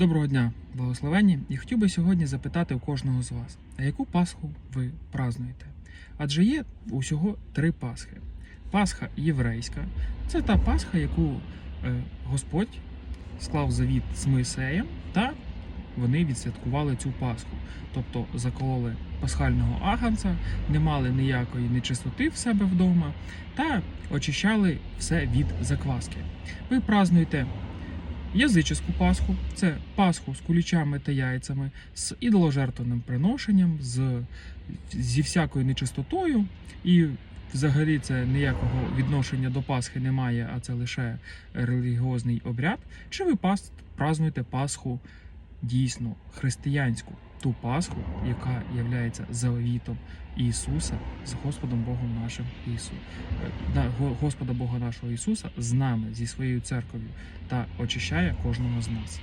Доброго дня, благословенні, і хотів би сьогодні запитати у кожного з вас, а яку Пасху ви празнуєте? Адже є усього три Пасхи. Пасха єврейська це та Пасха, яку е, Господь склав завіт з Моїсеєм, та вони відсвяткували цю Пасху. Тобто закололи пасхального аганця, не мали ніякої нечистоти в себе вдома та очищали все від закваски. Ви празнуєте язичську Пасху це Пасху з кулічами та яйцями, з ідоложертвеним приношенням, з, зі всякою нечистотою. І взагалі це ніякого відношення до Пасхи немає, а це лише релігіозний обряд. Чи ви празнуєте Пасху дійсно християнську, ту Пасху, яка є завітом Ісуса з Господом Богом нашим Ісу, е, да, Го- Господа Бога нашого Ісуса з нами, зі своєю церков'ю та очищає кожного з нас.